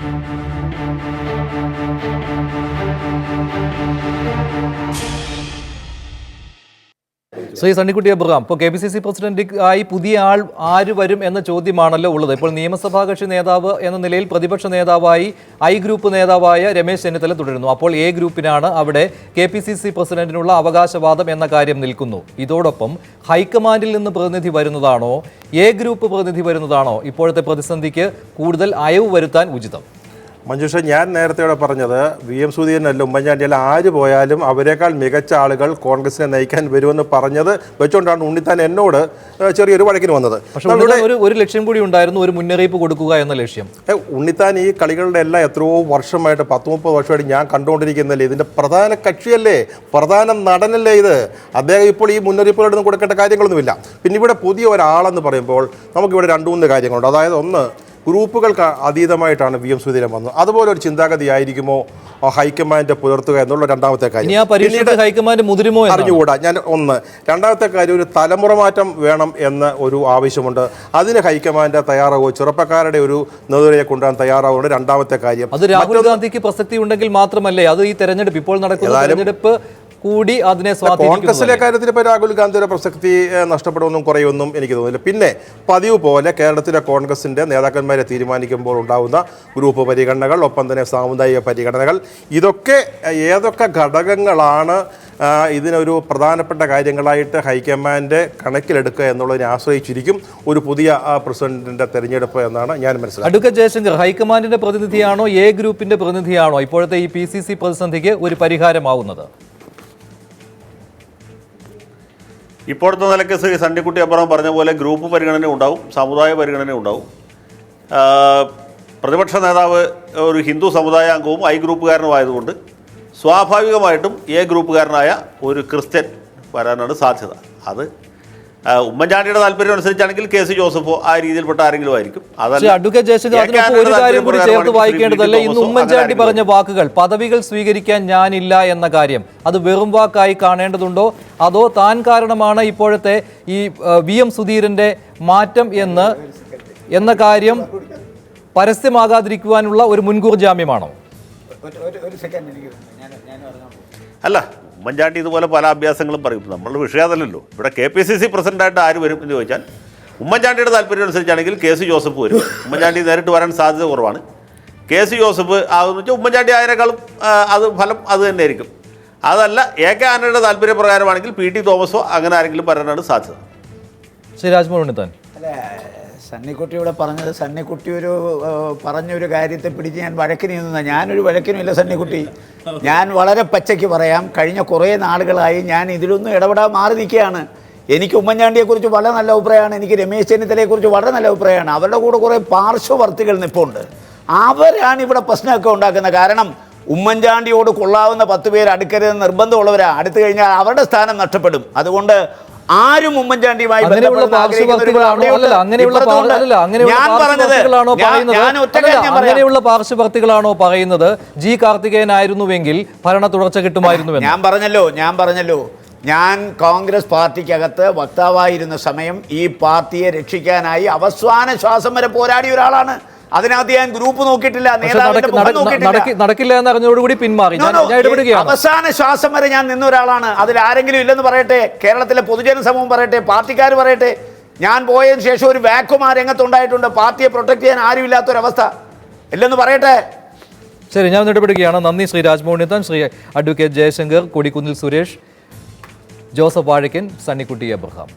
thank you Shri Sunnykutty Abraham ഇപ്പോൾ K P C C president ആയി പുതിയ ആൾ ആര് വരും എന്ന ചോദ്യമാണല്ലോ ഉള്ളത്. ഇപ്പോൾ നിയമസഭാ കക്ഷി നേതാവ് എന്ന നിലയിൽ പ്രതിപക്ഷ നേതാവായി ഐ ഗ്രൂപ്പ് നേതാവായ രമേശ് ചെന്നിത്തല തുടരുന്നു. അപ്പോൾ എ ഗ്രൂപ്പിനാണ് അവിടെ കെ പി സി സി പ്രസിഡന്റിനുള്ള അവകാശവാദം എന്ന കാര്യം നിൽക്കുന്നു. ഇതോടൊപ്പം ഹൈക്കമാൻഡിൽ നിന്ന് പ്രതിനിധി വരുന്നതാണോ? എ ഗ്രൂപ്പ് പ്രതിനിധി വരുന്നതാണോ? ഇപ്പോഴത്തെ പ്രതിസന്ധിക്ക് കൂടുതൽ അയവ് വരുത്താൻ ഉചിതം. മഞ്ജുഷ ഞാൻ നേരത്തെ ഇവിടെ പറഞ്ഞത് വി എം സുധീരനല്ല ഉമ്മൻചാണ്ടിയല്ല ആര് പോയാലും അവരെക്കാൾ മികച്ച ആളുകൾ കോൺഗ്രസിനെ നയിക്കാൻ വരുമെന്ന് പറഞ്ഞത് വെച്ചുകൊണ്ടാണ് ഉണ്ണിത്താൻ എന്നോട് ചെറിയൊരു വഴക്കിന് വന്നത്. പക്ഷേ ഒരു ഒരു ലക്ഷ്യം കൂടി ഉണ്ടായിരുന്നു ഒരു മുന്നറിയിപ്പ് കൊടുക്കുക എന്ന ലക്ഷ്യം. ഉണ്ണിത്താൻ ഈ കളികളുടെ എല്ലാം എത്രയോ വർഷമായിട്ട് പത്ത് മുപ്പത് വർഷമായിട്ട് ഞാൻ കണ്ടുകൊണ്ടിരിക്കുന്നല്ലേ ഇതിന്റെ പ്രധാന കക്ഷിയല്ലേ പ്രധാന നടനല്ലേ ഇത്. അദ്ദേഹം ഇപ്പോൾ ഈ മുന്നറിയിപ്പുകളൊന്നും കൊടുക്കേണ്ട കാര്യങ്ങളൊന്നുമില്ല. പിന്നെ ഇവിടെ പുതിയ ഒരാളെന്ന് പറയുമ്പോൾ നമുക്കിവിടെ രണ്ട് മൂന്ന് കാര്യങ്ങളുണ്ട്. അതായത് ഒന്ന് ഗ്രൂപ്പുകൾക്ക് അതീതമായിട്ടാണ് വി എം സുധീരൻ വന്നത്. അതുപോലെ ഒരു ചിന്താഗതി ആയിരിക്കുമോ ഹൈക്കമാൻഡ് പുലർത്തുക എന്നുള്ള രണ്ടാമത്തെ കാര്യം. ഹൈക്കമാൻഡ് മുതിരുമോ അറിഞ്ഞുകൂടാ. ഞാൻ ഒന്ന്. രണ്ടാമത്തെ കാര്യം ഒരു തലമുറ മാറ്റം വേണം എന്ന ഒരു ആവശ്യമുണ്ട്. അതിന് ഹൈക്കമാൻഡ് തയ്യാറാവുക ചെറുപ്പക്കാരുടെ ഒരു നേതൃയെ കൊണ്ടുവരാൻ തയ്യാറാവുന്നുണ്ട് രണ്ടാമത്തെ കാര്യം. അത് രാഹുൽ ഗാന്ധിക്ക് പ്രസക്തി ഉണ്ടെങ്കിൽ മാത്രമല്ലേ? അത് ഈ തെരഞ്ഞെടുപ്പ് ഇപ്പോൾ നടക്കുന്ന തെരഞ്ഞെടുപ്പ് കൂടി അതിനെ കോൺഗ്രസിലെ കാര്യത്തിൽ ഇപ്പോൾ രാഹുൽ ഗാന്ധിയുടെ പ്രസക്തി നഷ്ടപ്പെടുമെന്നും കുറയുമെന്നും എനിക്ക് തോന്നുന്നില്ല. പിന്നെ പതിവ് പോലെ കേരളത്തിലെ കോൺഗ്രസിന്റെ നേതാക്കന്മാരെ തീരുമാനിക്കുമ്പോൾ ഉണ്ടാകുന്ന ഗ്രൂപ്പ് പരിഗണനകൾ ഒപ്പം തന്നെ സാമുദായിക പരിഗണനകൾ ഇതൊക്കെ ഏതൊക്കെ ഘടകങ്ങളാണ് ഇതിനൊരു പ്രധാനപ്പെട്ട കാര്യങ്ങളായിട്ട് ഹൈക്കമാൻഡ് കണക്കിലെടുക്കുക എന്നുള്ളതിനെ ആശ്രയിച്ചിരിക്കും ഒരു പുതിയ പ്രസിഡന്റിന്റെ തെരഞ്ഞെടുപ്പ് എന്നാണ് ഞാൻ മനസ്സിലാക്കുന്നത്. അടുക്ക ജയശങ്കർ ഹൈക്കമാൻഡിന്റെ പ്രതിനിധിയാണോ എ ഗ്രൂപ്പിന്റെ പ്രതിനിധിയാണോ ഇപ്പോഴത്തെ ഈ പി സി സി പ്രതിസന്ധിക്ക് ഒരു പരിഹാരമാവുന്നത്? ഇപ്പോഴത്തെ നിലയ്ക്ക് ശ്രീ സണ്ണിക്കുട്ടി അബ്രഹാം പറഞ്ഞ പോലെ ഗ്രൂപ്പ് പരിഗണന ഉണ്ടാവും സമുദായ പരിഗണന ഉണ്ടാവും. പ്രതിപക്ഷ നേതാവ് ഒരു ഹിന്ദു സമുദായ അംഗവും ഐ ഗ്രൂപ്പുകാരനും ആയതുകൊണ്ട് സ്വാഭാവികമായിട്ടും എ ഗ്രൂപ്പുകാരനായ ഒരു ക്രിസ്ത്യൻ വരാനാണ് സാധ്യത. അത് ഉമ്മൻചാണ്ടിയുടെ താല്പര്യം അനുസരിച്ചാണെങ്കിൽ കെ സി ജോസഫോ ആ രീതിയിൽപ്പെട്ട ആരെങ്കിലും ആയിരിക്കും. അഡ്വക്കേറ്റ് ജയശങ്കർ. ഒരു കാര്യം കൂടി ചേർത്ത് വായിക്കേണ്ടതല്ലേ? ഇന്ന് ഉമ്മൻചാണ്ടി പറഞ്ഞ വാക്കുകൾ പദവികൾ സ്വീകരിക്കാൻ ഞാനില്ല എന്ന കാര്യം അത് വെറും വാക്കായി കാണേണ്ടതുണ്ടോ? അതോ താൻ കാരണമാണ് ഇപ്പോഴത്തെ ഈ വി എം സുധീരന്റെ മാറ്റം എന്ന് എന്ന കാര്യം പരസ്യമാകാതിരിക്കുവാനുള്ള ഒരു മുൻകൂർ ജാമ്യമാണോ? അല്ല ഉമ്മൻചാണ്ടി ഇതുപോലെ പല അഭ്യാസങ്ങളും പറയും. നമ്മളുടെ വിഷയം അതല്ലല്ലോ. ഇവിടെ കെ പി സി സി പ്രസിഡന്റായിട്ട് ആര് വരും എന്ന് ചോദിച്ചാൽ ഉമ്മൻചാണ്ടിയുടെ താല്പര്യം അനുസരിച്ചാണെങ്കിൽ കെ സി ജോസഫ് വരും. ഉമ്മൻചാണ്ടി നേരിട്ട് വരാൻ സാധ്യത കുറവാണ്. കെ സി ജോസഫ് ആകുന്ന വെച്ചാൽ ഉമ്മൻചാണ്ടി ആയതിനേക്കാളും അത് ഫലം അത് തന്നെ ആയിരിക്കും. അതല്ല എ കെ ആനയുടെ താല്പര്യപ്രകാരമാണെങ്കിൽ പി ടി തോമസോ അങ്ങനെ ആരെങ്കിലും വരാനാണ് സാധ്യത. ശ്രീ രാജ്മോഹൻ താൻ അല്ല സണ്ണിക്കുട്ടി ഇവിടെ പറഞ്ഞത് സണ്ണിക്കുട്ടി ഒരു പറഞ്ഞൊരു കാര്യത്തെ പിടിച്ച് ഞാൻ വഴക്കിന് നിന്ന ഞാനൊരു വഴക്കിനുമില്ല സണ്ണിക്കുട്ടി. ഞാൻ വളരെ പച്ചയ്ക്ക് പറയാം. കഴിഞ്ഞ കുറേ നാളുകളായി ഞാൻ ഇതിലൊന്നും ഇടപെടാൻ മാറി നിൽക്കുകയാണ്. എനിക്ക് ഉമ്മൻചാണ്ടിയെക്കുറിച്ച് വളരെ നല്ല അഭിപ്രായമാണ്. എനിക്ക് രമേശ് ചെന്നിത്തലയെക്കുറിച്ച് വളരെ നല്ല അഭിപ്രായമാണ്. അവരുടെ കൂടെ കുറേ പാർശ്വവർത്തികൾ നിപ്പുണ്ട് അവരാണ് ഇവിടെ പ്രശ്നമൊക്കെ ഉണ്ടാക്കുന്നത്. കാരണം ഉമ്മൻചാണ്ടിയോട് കൊള്ളാവുന്ന പത്ത് പേര് അടുക്കരുത് നിർബന്ധമുള്ളവരാണ് അടുത്തു കഴിഞ്ഞാൽ അവരുടെ സ്ഥാനം നഷ്ടപ്പെടും. അതുകൊണ്ട് ആരും ഉമ്മൻചാണ്ടിയുമായി അങ്ങനെയുള്ള പാർശ്വഭക്തികളാണോ പറയുന്നത്? ഞാൻ കാർത്തികേയൻ ജി കാർത്തികേയനായിരുന്നുവെങ്കിൽ ഭരണ തുടർച്ച കിട്ടുമായിരുന്നു ഞാൻ പറഞ്ഞല്ലോ ഞാൻ പറഞ്ഞല്ലോ. ഞാൻ കോൺഗ്രസ് പാർട്ടിക്കകത്ത് വക്താവായിരുന്ന സമയം ഈ പാർട്ടിയെ രക്ഷിക്കാനായി അവസാന ശ്വാസം വരെ പോരാടിയ ഒരാളാണ്. അതിനകത്ത് ഞാൻ ഗ്രൂപ്പ് നോക്കിയിട്ടില്ല നേതാവിന്റെ മുഖം നടക്ക- നോക്കിയിട്ടില്ല. നടക്കി- നടക്കില്ല എന്ന് അറിഞ്ഞതോടുകൂടി പിന്മാറി. അവസാന ശ്വാസം വരെ ഞാൻ നിന്ന ഒരാളാണ്. അതിൽ ആരെങ്കിലും ഇല്ലെന്ന് പറയട്ടെ കേരളത്തിലെ പൊതുജന സമൂഹം പറയട്ടെ പാർട്ടിക്കാർ പറയട്ടെ. ഞാൻ പോയതിനു ശേഷം ഒരു വാക്വം ആ രംഗത്തുണ്ടായിട്ടുണ്ട്. പാർട്ടിയെ പ്രൊട്ടക്ട് ചെയ്യാൻ ആരുമില്ലാത്തൊരവസ്ഥ. ഇല്ലെന്ന് പറയട്ടെ. ശരി ഞാൻ ഇടപെടുകയാണ്. നന്ദി ശ്രീ രാജ്മോഹൻ ശ്രീ അഡ്വക്കേറ്റ് ജയശങ്കർ കൊടിക്കുന്നിൽ സുരേഷ് ജോസഫ് വാഴക്കൻ സണ്ണിക്കുട്ടി അബ്രഹാം.